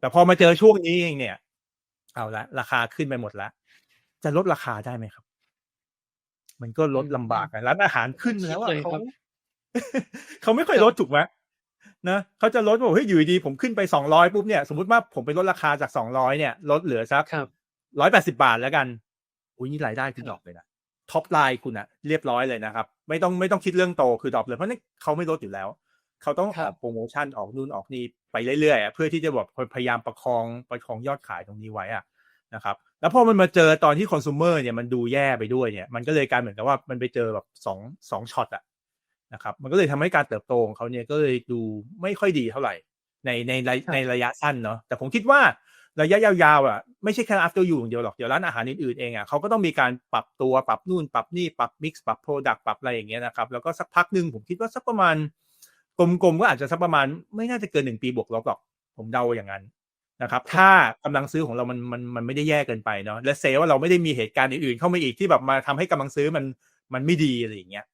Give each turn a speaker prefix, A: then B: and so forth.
A: แต่พอมาเจอช่วงนี้เองเนี่ย เอาละราคาขึ้นไปหมดแล้ว จะลดราคาได้ไหมครับ มันก็ลดลำบากอะร้านอาหารขึ้นแล้วอะ
B: คิดเลย
A: เขา
B: ครับ
A: เขาไม่ค่อยลดถูกไหมนะเขาจะลดบอกเฮ้ยอยู่ดีๆผมขึ้นไปสองร้อยปุ๊บเนี่ยสมมติว่าผมไปลดราคาจากสองร้อยเนี่ยลดเหลือสัก
B: ครับ
A: ร้อยแปดสิบาทแล้วกันอุ้ยนี่รายได้คือดรอปเลยนะท็อปไลน์คุณอะเรียบร้อยเลยนะครับ ไม่ต้องไม่ต้องคิดเรื่องโตคือดรอปเลยเพราะนี่เขาไม่ลดอยู่แล้ว เขาต้อง
B: ครั
A: อบอกโปรโมชั่นออกนู่นออกนี่ไปเรื่อยๆอะเพื่อที่จะแบบพยายามประคองประคองยอดขายตรงนี้ไว้อะนะครับ แล้วพอมันมาเจอตอนที่คอน sumer เนี่ยมันดูแย่ไปด้วยเนี่ย มันก็เลยกลายเหมือนกับว่ามันไปเจอแบบสองสองช็อตอะนะครับ มันก็เลยทำให้การเติบโตของเขาเนี่ยก็เลยดูไม่ค่อยดีเท่าไหร่ในในใน
B: ครับ
A: ในระยะสั้นเนาะแต่ผมคิดว่าระยะยาวๆอะไม่ใช่แค่ after you อย่างเดียวหรอก เดี๋ยวร้านอาหารอื่นๆเองอะเขาก็ต้องมีการปรับตัวปรับนู่นปรับนี่ปรับ mix ปรับ product ปรับอะไรอย่างเงี้ยนะครับ แล้วก็สักพักหนึ่งผมคิดว่าสักประมาณ กลมๆก็อาจจะสักประมาณไม่น่าจะเกินหนึ่งปีบวกลบหรอก ผมเดาอย่างนั้นนะครับ ถ้ากำลังซื้อของเรามันมันมันไม่ได้แย่เกินไปเนาะและเซว่าเราไม่ได้มีเหตุการณ์อื่นๆเข้ามาอีกที่แบบมาทำให้กำลังซื้อมันมันไม่ดีอะไรอย่างเงี้ย